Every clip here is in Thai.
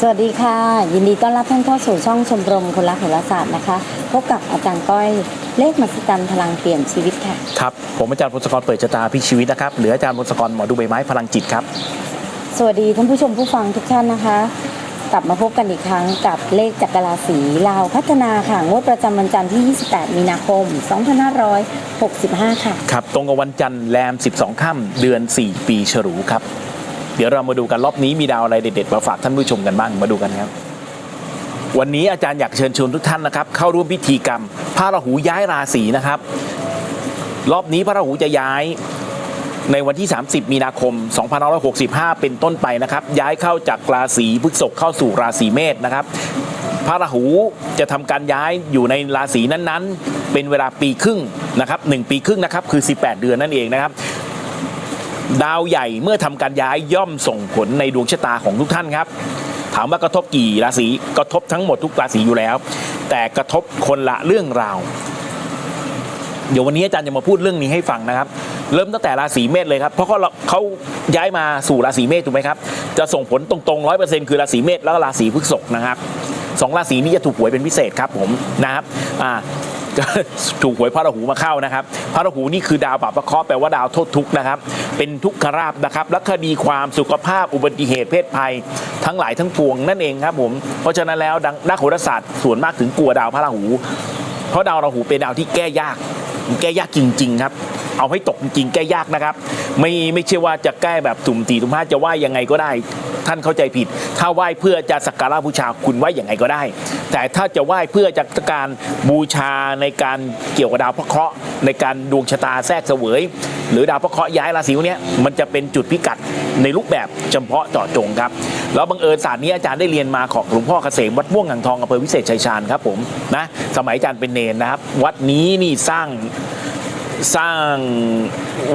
สวัสดีค่ะ ยินดีต้อนรับท่านเข้าสู่ช่องชมรมคนรักโหราศาสตร์นะคะ พบกับอาจารย์ก้อยเลขมหัศจรรย์พลังเปลี่ยนชีวิตค่ะ ครับ ผมอาจารย์พงศกรเปิดชะตาพิชีวิตนะครับหรืออาจารย์พงศกรหมอดูใบไม้พลังจิตครับ สวัสดีท่านผู้ชมผู้ฟังทุกท่านนะคะ กลับมาพบกันอีกครั้งกับเลขจักรราศีลาวพัฒนาค่ะงวดประจำวันจันทร์ที่ 28 มีนาคม 2565 ค่ะ ครับ ตรงกับวันจันทร์แรม 12 ค่ำเดือน 4 ปีฉลูครับ เดี๋ยวเรามาดูกันรอบนี้มีดาวอะไรเด็ดๆมาฝากท่านผู้ชมกันบ้างมาดูกันครับ วันนี้อาจารย์อยากเชิญชวนทุกท่านนะครับ เข้าร่วมพิธีกรรมพระราหูย้ายราศีนะครับ รอบนี้พระราหูจะย้ายในวันที่ 30 มีนาคม 2565 เป็นต้นไปนะครับ ย้ายเข้าจากราศีพฤษภเข้าสู่ราศีเมษนะครับ พระราหูจะทำการย้ายอยู่ในราศีนั้นๆ เป็นเวลาปีครึ่งนะครับหนึ่งปีครึ่งนะครับคือ 18 เดือนนั่นเองนะครับ ดาวใหญ่เมื่อทำการย้ายย่อมส่งผลในดวงชะตาของทุกท่านครับถามว่ากระทบกี่ราศีกระทบทั้งหมดทุกราศีอยู่แล้ว แต่กระทบคนละเรื่องราว เดี๋ยววันนี้อาจารย์จะมาพูดเรื่องนี้ให้ฟังนะครับ เริ่มตั้งแต่ราศีเมษเลยครับ เพราะเขาเขาย้ายมาสู่ราศีเมษถูกไหมครับ จะส่งผลตรงๆร้อยเปอร์เซ็นต์คือราศีเมษแล้วก็ราศีพฤษภนะครับสองราศีนี้จะถูกหวยเป็นพิเศษครับผมนะครับอ่า ถูกหวยพระราหูมาเข้านะครับ พระราหูนี่คือดาวบาปประเคราะห์แปลว่าดาวโทษทุกข์นะครับ เป็นทุกขราบนะครับและคดีความสุขภาพอุบัติเหตุเพศภัย ทั้งหลายทั้งปวงนั่นเองครับผมเพราะฉะนั้นแล้วดังนักโหราศาสตร์ส่วนมากถึงกลัวดาวพระราหู เพราะดาวราหูเป็นดาวที่แก้ยากแก้ยากจริง ๆ ครับ เอาให้ตกจริงแก้ยากนะครับ ไม่ไม่ใช่ว่าจะแก้แบบตุ่มตีตุ่มห้าจะไหว้ยังไงก็ได้ ท่านเข้าใจผิด ถ้าไหว้เพื่อจะสักการะบูชาคุณไหว้อย่างไงก็ได้ แต่ถ้าจะไหว้เพื่อจะการบูชาในการเกี่ยวกับดาวพระเคราะห์ในการดวงชะตาแทรกเสวย หรือดาวพระเคราะห์ย้ายราศีเนี้มันจะเป็นจุดพิกัดในรูปแบบเฉพาะเจาะจงครับแล้วบังเอิญศาสตร์นี้อาจารย์ได้เรียนมาของหลวงพ่อเกษมวัดม่วงอ่างทองอำเภอวิเศษชัยชาญครับผมนะสมัยอาจารย์เป็นเนนนะครับ วัดนี้นี่สร้าง สร้าง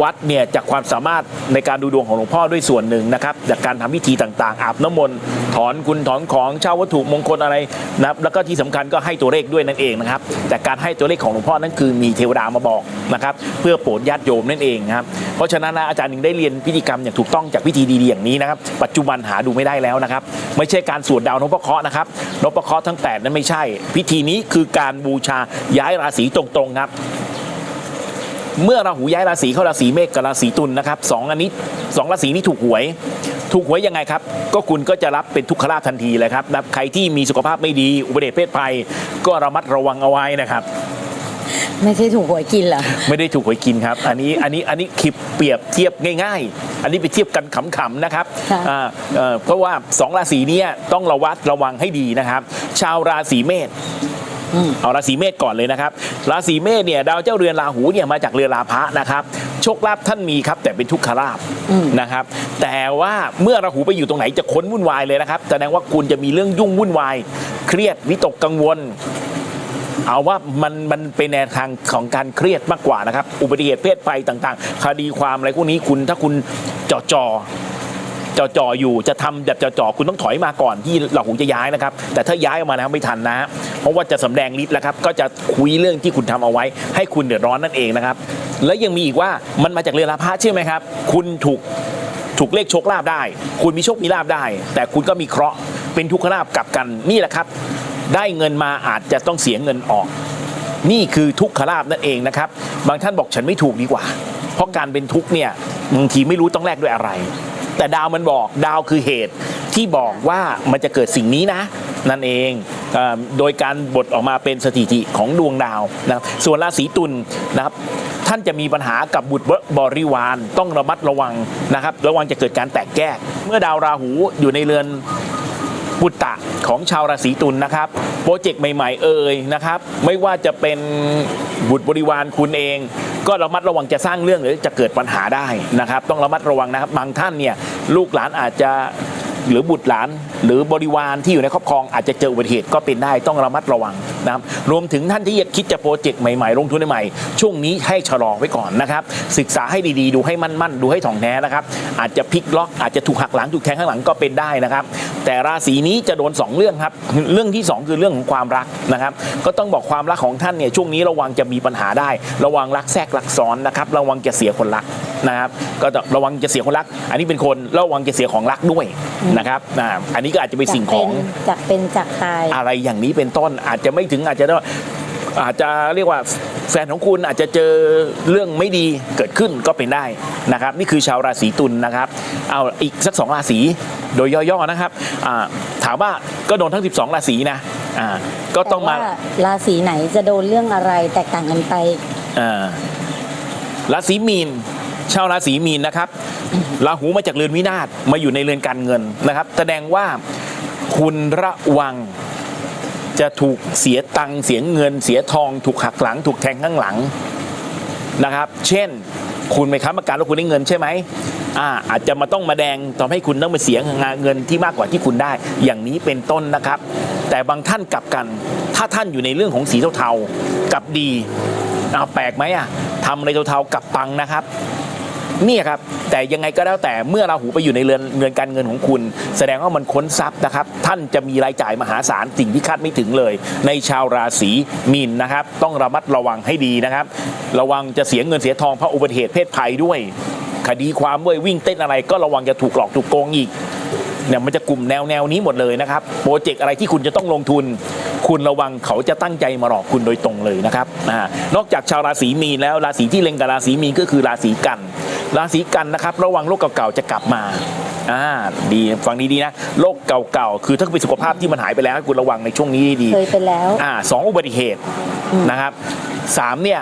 วัดเนี่ยจากความสามารถในการดูดวงของหลวงพ่อด้วยส่วนหนึ่งนะครับ จากการทำพิธีต่างๆ อาบน้ำมนต์ถอนคุณถอนของเช่าวัตถุมงคลอะไรนะครับแล้วก็ที่สำคัญก็ให้ตัวเลขด้วยนั่นเองนะครับ แต่การให้ตัวเลขของหลวงพ่อนั้นคือมีเทวดามาบอกนะครับ เพื่อโปรดญาติโยมนั่นเองครับเพราะฉะนั้นอาจารย์จึงได้เรียนพิธีกรรมอย่างถูกต้องจากพิธีดีๆอย่างนี้นะครับ ปัจจุบันหาดูไม่ได้แล้วนะครับ ไม่ใช่การสวดดาวนพเคราะห์นะครับนพเคราะห์ทั้งแปดนั้นไม่ใช่ พิธีนี้คือการบูชาย้ายราศีตรงๆครับ เมื่อราหูย้ายราศีเข้าราศีเมษกับราศีตุลนะครับสองอันนี้สองราศีนี้ถูกหวย ถูกหวยยังไงครับ ก็คุณก็จะรับเป็นทุกขลาภทันทีเลยครับนะใครที่มีสุขภาพไม่ดีอุบัติเหตุเพศภัย ก็ระมัดระวังเอาไว้นะครับ ไม่ใช่ถูกหวยกินเหรอ ไม่ได้ถูกหวยกินครับ อันนี้อันนี้อันนี้คลิปเปรียบเทียบง่าย ๆ อันนี้ไปเทียบกันขำๆนะครับค่ะ อ่าเอ่อเพราะว่าสองราศีเนี้ต้องระวัดระวังให้ดีนะครับ ชาวราศีเมษอืม เอาราศีเมษก่อนเลยนะครับ ราศีเมษเนี่ยดาวเจ้าเรือนราหูเนี่ยมาจากเรือนราพะนะครับโชคลาภท่านมีครับ แต่เป็นทุกขลาภอืมนะครับ แต่ว่าเมื่อราหูไปอยู่ตรงไหนจะค้นวุ่นวายเลยนะครับแสดงว่าคุณจะมีเรื่องยุ่งวุ่นวาย เครียดวิตกกังวลเอาว่ามันมันเป็นแนวทางของการเครียดมากกว่านะครับ อุบัติเหตุเพศภัยต่าง ๆ คดีความอะไรพวกนี้คุณถ้าคุณจ่อจอจ่อจออยู่จะทำแบบจ่อจอคุณต้องถอยมาก่อนที่เราหูจะย้ายนะครับ แต่ถ้าย้ายออกมาแล้วไม่ทันนะ เพราะว่าจะสำแดงฤทธิ์แล้วครับ ก็จะคุยเรื่องที่คุณทำเอาไว้ ให้คุณเดือดร้อนนั่นเองนะครับ แล้วยังมีอีกว่ามันมาจากเรือลาพะใช่ไหมครับ คุณถูกถูกเลขโชคลาภได้ คุณมีโชคมีลาภได้ แต่คุณก็มีเคราะห์เป็นทุกขลาภกลับกันนี่แหละครับ ได้เงินมาอาจจะต้องเสียเงินออก นี่คือทุกขลาภนั่นเองนะครับ บางท่านบอกฉันไม่ถูกดีกว่า เพราะการเป็นทุกข์เนี่ยบางทีไม่รู้ต้องแลกด้วยอะไร แต่ดาวมันบอกดาวคือเหตุที่บอกว่ามันจะเกิดสิ่งนี้นะ นั่นเองโดยการบทออกมาเป็นสถิติของดวงดาวนะครับส่วนราศีตุลนะครับท่านจะมีปัญหากับบุตรบริวารต้องระมัดระวังนะครับ ระวังจะเกิดการแตกแยกเมื่อดาวราหูอยู่ในเรือนบุตตะของชาวราศีตุลนะครับ โปรเจกต์ใหม่ ๆ เอ่ยนะครับ ไม่ว่าจะเป็นบุตรบริวารคุณเอง ก็ระมัดระวังจะสร้างเรื่องหรือจะเกิดปัญหาได้นะครับ ต้องระมัดระวังนะครับบางท่านเนี่ยลูกหลานอาจจะ หรือบุตรหลาน หรือบริวารที่อยู่ในครอบครองอาจจะเจออุบัติเหตุก็เป็นได้ต้องระมัดระวังนะครับรวมถึงท่านที่อยากคิดจะโปรเจกต์ใหม่ๆ ลงทุนใหม่ช่วงนี้ให้ชะลอไว้ก่อนนะครับศึกษาให้ดีๆ ดูให้มั่นๆ ดูให้ถ่องแท้นะครับอาจจะพลิกล็อกอาจจะถูกหักหลังถูกแทงข้างหลังก็เป็นได้นะครับแต่ราศีนี้จะโดน 2 เรื่องครับเรื่องที่ 2 คือเรื่องของความรักนะครับก็ต้องบอกความรักของท่านเนี่ยช่วงนี้ระวังจะมีปัญหาได้ ระวังรักแทรกรักซ้อนนะครับระวังจะเสียคนรัก นะครับก็ต้องระวังจะเสียคนรัก อันนี้เป็นคนระวังจะเสียของรักด้วยนะครับอ่าอันนี้ก็อาจจะเป็นสิ่งของจากเป็นจากตายอะไรอย่างนี้เป็นต้นอาจจะไม่ถึงอาจจะอาจจะเรียกว่าแฟนของคุณอาจจะเจอเรื่องไม่ดีเกิดขึ้นก็เป็นได้นะครับ นี่คือชาวราศีตุลนะครับ เอาอีกสักสองราศีโดยย่อๆนะครับอ่าถามว่าก็โดนทั้ง 12 ราศีนะอ่าก็ต้องมาแต่ว่าราศีไหนจะโดนเรื่องอะไรแตกต่างกันไปอ่าราศีมีน ชาวราศีมีนนะครับราหูมาจากเรือนวินาศมาอยู่ในเรือนการเงินนะครับ แสดงว่าคุณระวังจะถูกเสียตังค์เสียเงิน เสียทอง ถูกหักหลัง ถูกแทงข้างหลังนะครับ เช่น คุณไปค้ำประกันแล้วคุณได้เงินใช่ไหมอ่าอาจจะมาต้องมาแดงทำให้คุณต้องมาเสียเงินที่มากกว่าที่คุณได้ อย่างนี้เป็นต้นนะครับ แต่บางท่านกลับกัน ถ้าท่านอยู่ในเรื่องของสีเทาๆกับดีเอาแปลกไหมอะทำอะไรเทาๆกับปังนะครับ นี่ครับ แต่ยังไงก็แล้วแต่เมื่อราหูไปอยู่ในเรือนเงินการเงินของคุณ แสดงว่ามันค้นทรัพย์นะครับ ท่านจะมีรายจ่ายมหาศาลสิ่งที่คาดไม่ถึงเลย ในชาวราศีมีนนะครับ ต้องระมัดระวังให้ดีนะครับ ระวังจะเสียเงินเสียทองเพราะอุบัติเหตุเพศภัยด้วย คดีความด้วยวิ่งเต้นอะไรก็ระวังจะถูกหลอกถูกโกงอีกเนี่ยมันจะกลุ่มแนวแนวนี้หมดเลยนะครับโปรเจกต์อะไรที่คุณจะต้องลงทุน คุณระวังเขาจะตั้งใจมาหลอกคุณโดยตรงเลยนะครับนอกจากชาวราศีมีนแล้วราศีที่เล็งกับราศีมีนก็คือราศีกัน ราศีกันนะครับ ระวังโรคเก่าๆจะกลับมาอ่าดีฟังดีๆนะโรคเก่าๆคือถ้าเป็นสุขภาพที่มันหายไปแล้วให้คุณระวังในช่วงนี้ดีเคยเป็นแล้วอ่าสองอุบัติเหตุนะครับสามเนี่ย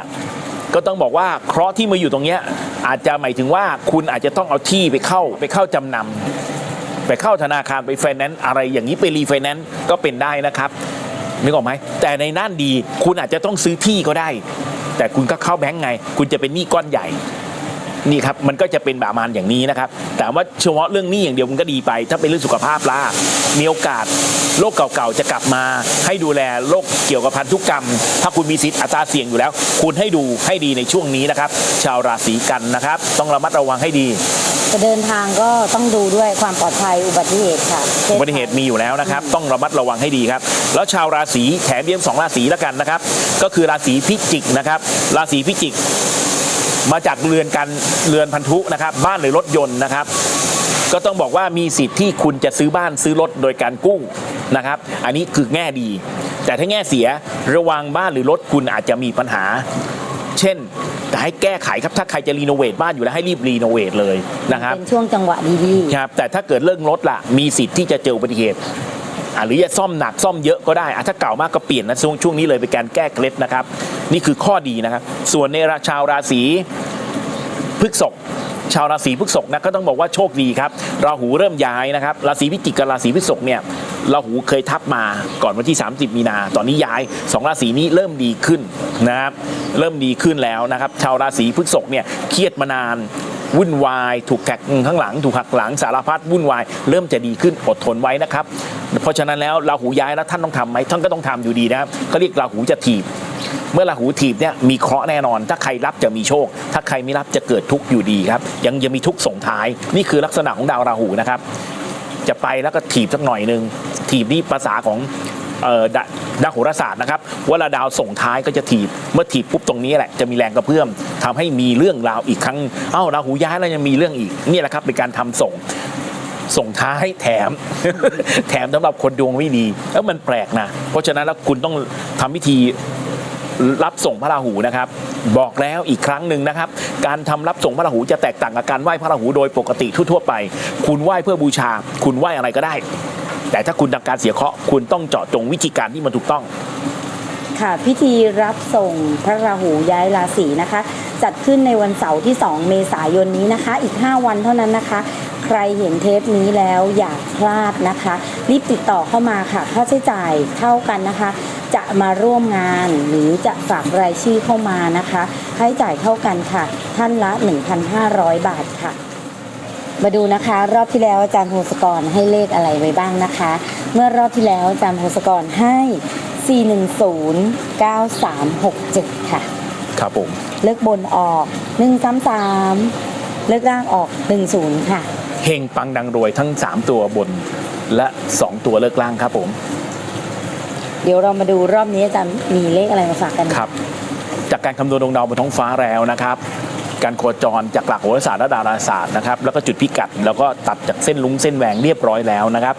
ก็ต้องบอกว่าเคราะห์ที่มาอยู่ตรงเนี้ยอาจจะหมายถึงว่าคุณอาจจะต้องเอาที่ไปเข้าไปเข้าจำนำไปเข้าธนาคารไปไฟแนนซ์อะไรอย่างนี้ไปรีไฟแนนซ์ก็เป็นได้นะครับนึกออกไหมแต่ในน่านดีคุณอาจจะต้องซื้อที่ก็ได้ แต่คุณก็เข้าแบงก์ไง คุณจะเป็นหนี้ก้อนใหญ่ นี่ครับมันก็จะเป็นแบบมานอย่างนี้นะครับแต่ว่าเฉพาะเรื่องหนี้อย่างเดียวมันก็ดีไป ถ้าเป็นเรื่องสุขภาพล่ะมีโอกาสโรคเก่าๆจะกลับมา ให้ดูแลโรคเกี่ยวกับพันธุกรรม ถ้าคุณมีสิทธิ์อัตราเสี่ยงอยู่แล้ว คุณให้ดูให้ดีในช่วงนี้นะครับ ชาวราศีกันนะครับ ต้องระมัดระวังให้ดีจะเดินทางก็ต้องดูด้วยความปลอดภัยอุบัติเหตุค่ะอุบัติเหตุมีอยู่แล้วนะครับ ต้องระมัดระวังให้ดีครับ แล้วชาวราศีแถมเยี่ยมสองราศีแล้วกันนะครับ ก็คือราศีพิจิกนะครับ ราศีพิจิก มาจากเรือนกันเรือนพันธุนะครับ บ้านหรือรถยนต์นะครับ ก็ต้องบอกว่ามีสิทธิ์ที่คุณจะซื้อบ้านซื้อรถโดยการกู้นะครับ อันนี้คือแง่ดี แต่ถ้าแง่เสียระวังบ้านหรือรถคุณอาจจะมีปัญหา เช่นแต่ให้แก้ไขครับถ้าใครจะรีโนเวทบ้านอยู่แล้วให้รีบรีโนเวทเลยนะครับเป็นช่วงจังหวะดีครับแต่ถ้าเกิดเรื่องรถล่ะมีสิทธิ์ที่จะเจออุบัติเหตุ อะหรือจะซ่อมหนักซ่อมเยอะก็ได้อะถ้าเก่ามากก็เปลี่ยนนะช่วงช่วงนี้เลยเป็นการแก้เคล็ดนะครับ นี่คือข้อดีนะครับ ส่วนในราชาวราศีพฤษภชาวราศีพฤษภนะก็ต้องบอกว่าโชคดีครับราหูเริ่มย้ายนะครับราศีพิจิกกับราศีพฤษภเนี่ยราหูเคยทับมาก่อนวันที่ 30 มีนา ตอนนี้ย้ายสองราศีนี้เริ่มดีขึ้นนะครับเริ่มดีขึ้นแล้วนะครับชาวราศีพฤษภเนี่ยเครียดมานานวุ่นวาย ถูกแกกข้างหลัง ถูกหักหลังสารพัดวุ่นวาย เริ่มจะดีขึ้นอดทนไว้นะครับ เพราะฉะนั้นแล้วราหูย้ายแล้วท่านต้องทำไหมท่านก็ต้องทำอยู่ดีนะครับเขาเรียกราหูจะถีบ เมื่อราหูถีบเนี่ยมีเคราะห์แน่นอน ถ้าใครรับจะมีโชค ถ้าใครไม่รับจะเกิดทุกข์อยู่ดีครับยังยังมีทุกข์ส่งท้าย นี่คือลักษณะของดาวราหูนะครับ จะไปแล้วก็ถีบสักหน่อยหนึ่งถีบนี่ภาษาของเอ่อดาวโหราศาสตร์นะครับเวลาดาวส่งท้ายก็จะถีบ เมื่อถีบปุ๊บตรงนี้แหละจะมีแรงกระเพื่อมทำให้มีเรื่องราวอีกครั้ง เอ้าราหูย้ายแล้วยังมีเรื่องอีกนี่แหละครับเป็นการทำส่ง ส่งท้ายแถม แถมสำหรับคนดวงไม่ดีแล้วมันแปลกนะ เพราะฉะนั้นแล้วคุณต้องทำพิธีรับส่งพระราหูนะครับ บอกแล้วอีกครั้งหนึ่งนะครับ การทำรับส่งพระราหูจะแตกต่างกับการไหว้พระราหูโดยปกติทั่วๆไป คุณไหว้เพื่อบูชา คุณไหว้อะไรก็ได้ แต่ถ้าคุณทำการเสียเคราะห์คุณต้องเจาะจงวิธีการที่มันถูกต้อง ค่ะ พิธีรับส่งพระราหูย้ายราศีนะคะ จัดขึ้นในวันเสาร์ที่ 2 เมษายนนี้นะคะ อีก 5 วันเท่านั้นนะคะ ใครเห็นเทปนี้แล้วอย่าพลาดนะคะ รีบติดต่อเข้ามาค่ะ ค่าใช้จ่ายเท่ากันนะคะ จะมาร่วมงานหรือจะฝากรายชื่อเข้ามานะคะค่าใช้จ่ายเท่ากันค่ะ ท่านละ 1,500 บาทค่ะ มาดูนะคะ รอบที่แล้วอาจารย์โฮสกรให้เลขอะไรไว้บ้างนะคะ เมื่อรอบที่แล้วอาจารย์โฮสกรให้ 4109367 ค่ะ ครับผม เลือกบนออก 133เลือกล่างออก 10 ค่ะ เฮงปังดังรวยทั้ง 3 ตัวบนและ 2 ตัวเลิกล่างครับผม เดี๋ยวเรามาดูรอบนี้อาจารย์มีเลขอะไรมาฝากกันครับ จากการคำนวณดวงดาวบนท้องฟ้าแล้วนะครับ การโคจรจากหลักโหราศาสตร์และดาราศาสตร์นะครับแล้วก็จุดพิกัด แล้วก็ตัดจากเส้นลุงเส้นแหวงเรียบร้อยแล้วนะครับ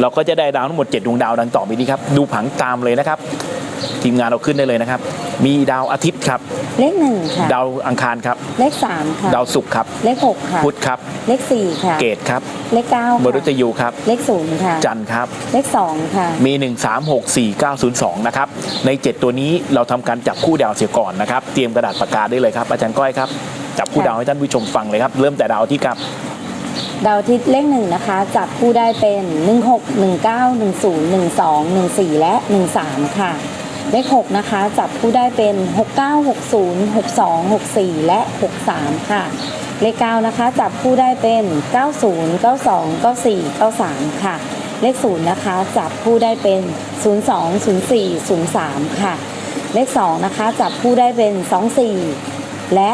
เราก็จะได้ดาวทั้งหมด7ดวงดาวดังต่อไปนี้ครับ ดูผังตามเลยนะครับ ทีมงานเราขึ้นได้เลยนะครับ มีดาวอาทิตย์ครับ เลขหนึ่งค่ะ ดาวอังคารครับ เลขสามค่ะ ดาวศุกร์ครับ เลขหกค่ะ พุธครับ เลขสี่ค่ะ เกตครับ เลขเก้ามฤตยูครับ เลขศูนย์ค่ะ จันทร์ครับ เลขสองค่ะ มี 1 3 6 4 9 0 2 นะครับ ใน 7 ตัวนี้เราทำการจับคู่ดาวเสียก่อนนะครับ เตรียมกระดาษปากกาได้เลยครับอาจารย์ก้อยครับ จับคู่ค่ะดาวให้ท่านผู้ชมฟังเลยครับ เริ่มแต่ดาวที่ครับ ดาวอาทิตย์เลขหนึ่งนะคะ จับคู่ได้เป็น1 6 1 9 1 0 1 2 1 4และ1 3ค่ะ เลข6นะคะ จับคู่ได้เป็น 6 9 6 0 6 2 6 4 และ 6 3 ค่ะ เลข9นะคะ จับคู่ได้เป็น 90 92 94 93 ค่ะ เลข0นะคะ จับคู่ได้เป็น 02 04 03 ค่ะ เลข2นะคะ จับคู่ได้เป็น 24 และ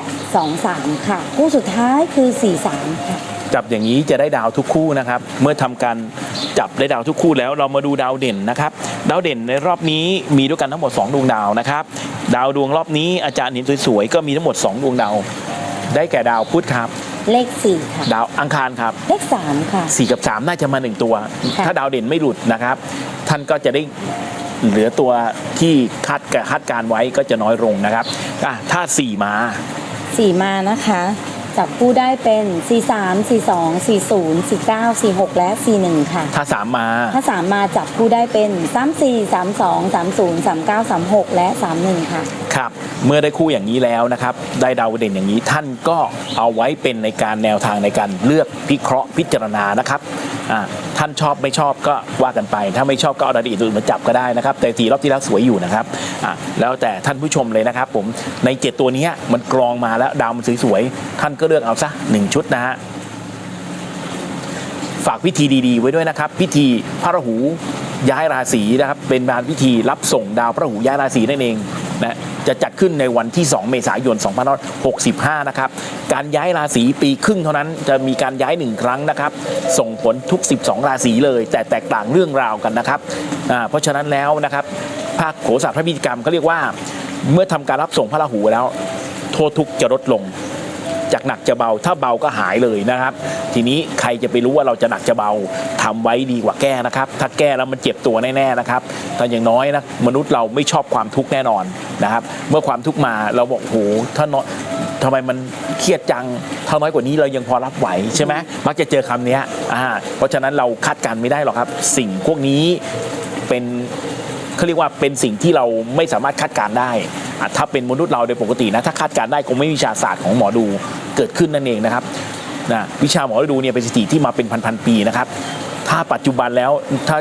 23 ค่ะ คู่สุดท้ายคือ 43 ค่ะ จับอย่างนี้จะได้ดาวทุกคู่นะครับ เมื่อทำการจับได้ดาวทุกคู่แล้วเรามาดูดาวเด่นนะครับ ดาวเด่นในรอบนี้มีด้วยกันทั้งหมด 2 ดวงดาวนะครับ ดาวดวงรอบนี้อาจารย์เห็นสวยๆก็มีทั้งหมด 2 ดวงดาว ได้แก่ดาวพุธครับ เลข4ค่ะดาวอังคารครับ เลข3ค่ะ4กับ 3 น่าจะมา 1 ตัวค่ะถ้าดาวเด่นไม่หลุดนะครับ ท่านก็จะได้เหลือตัวที่คาดคาดการไว้ก็จะน้อยลงนะครับอะถ้า4มา4มานะคะ จับคู่ได้เป็น43 42 40 49 46และ41ค่ะ ถ้า3มา ถ้า3มาจับคู่ได้เป็น 34 32 30 39 36 และ 31 ค่ะ ครับ เมื่อได้คู่อย่างนี้แล้วนะครับ ได้ดาวเด่นอย่างนี้ท่านก็เอาไว้เป็นในการแนวทางในการเลือกพิเคราะห์พิจารณานะครับอ่าท่านชอบไม่ชอบก็ว่ากันไป ถ้าไม่ชอบก็เอาดาวอื่นมาจับก็ได้นะครับ แต่ทีรอบที่แล้วสวยอยู่นะครับแล้วแต่ท่านผู้ชมเลยนะครับ ผมใน 7 ตัวนี้มันกรองมาแล้วดาวมันสวยๆท่านก็เลือกเอาซะหนึ่งชุดนะฮะ ฝากพิธีดีๆ ไว้ด้วยนะครับ พิธีพระราหูย้ายราศีนะครับ เป็นการพิธีรับส่งดาวพระหูย้ายราศีนั่นเองนะจะจัดขึ้นในวันที่ 2 เมษายน 2565 นะครับ การย้ายราศีปีครึ่งเท่านั้นจะมีการย้ายหนึ่งครั้งนะครับ ส่งผลทุก 12 ราศีเลย แต่แตกต่างเรื่องราวกันนะครับ เพราะฉะนั้นแล้วนะครับ ภาคโหราศาสตร์พระพิธีกรรมเขาเรียกว่า เมื่อทำการรับส่งพระราหูแล้ว โทษทุกจะลดลง จากหนักจะเบา ถ้าเบาก็หายเลยนะครับ ทีนี้ใครจะไปรู้ว่าเราจะหนักจะเบาทำไว้ดีกว่าแก้นะครับ ถ้าแก้แล้วมันเจ็บตัวแน่ๆนะครับแต่อย่างน้อยนะมนุษย์เราไม่ชอบความทุกข์แน่นอนนะครับ เมื่อความทุกข์มาเราบอกโหถ้าน้อยทำไมมันเครียดจังถ้าน้อยกว่านี้เรายังพอรับไหวใช่ไหมมักจะเจอคำนี้อ่าเพราะฉะนั้นเราคาดการณ์ไม่ได้หรอกครับ สิ่งพวกนี้เป็น เขาเรียกว่าเป็นสิ่งที่เราไม่สามารถคาดการได้ ถ้าเป็นมนุษย์เราโดยปกตินะถ้าคาดการได้คงไม่มีวิชาศาสตร์ของหมอดูเกิดขึ้นนั่นเองนะครับนะวิชาหมอดูเนี่ยเป็นสถิติที่มาเป็นพันๆปีนะครับถ้าปัจจุบันแล้วถ้า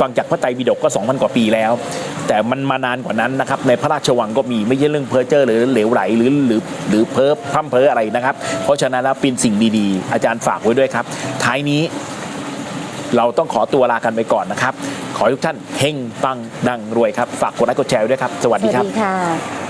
ฟังจากพระไตรปิฎกก็ 2,000 กว่าปีแล้ว แต่มันมานานกว่านั้นนะครับในพระราชวังก็มีไม่ใช่เรื่องเพ้อเจ้อหรือเหลวไหลหรือหรือหรือเพ้อพร่ำเพ้ออะไรนะครับ เพราะฉะนั้นแล้วเป็นสิ่งดีๆ อาจารย์ฝากไว้ด้วยครับ ท้ายนี้เราต้องขอตัวลากันไปก่อนนะครับ ขอให้ทุกท่านเฮงปังดังรวยครับ ฝากกดไลค์กดแชร์ด้วยครับ สวัสดีวัสครับดีค่ะ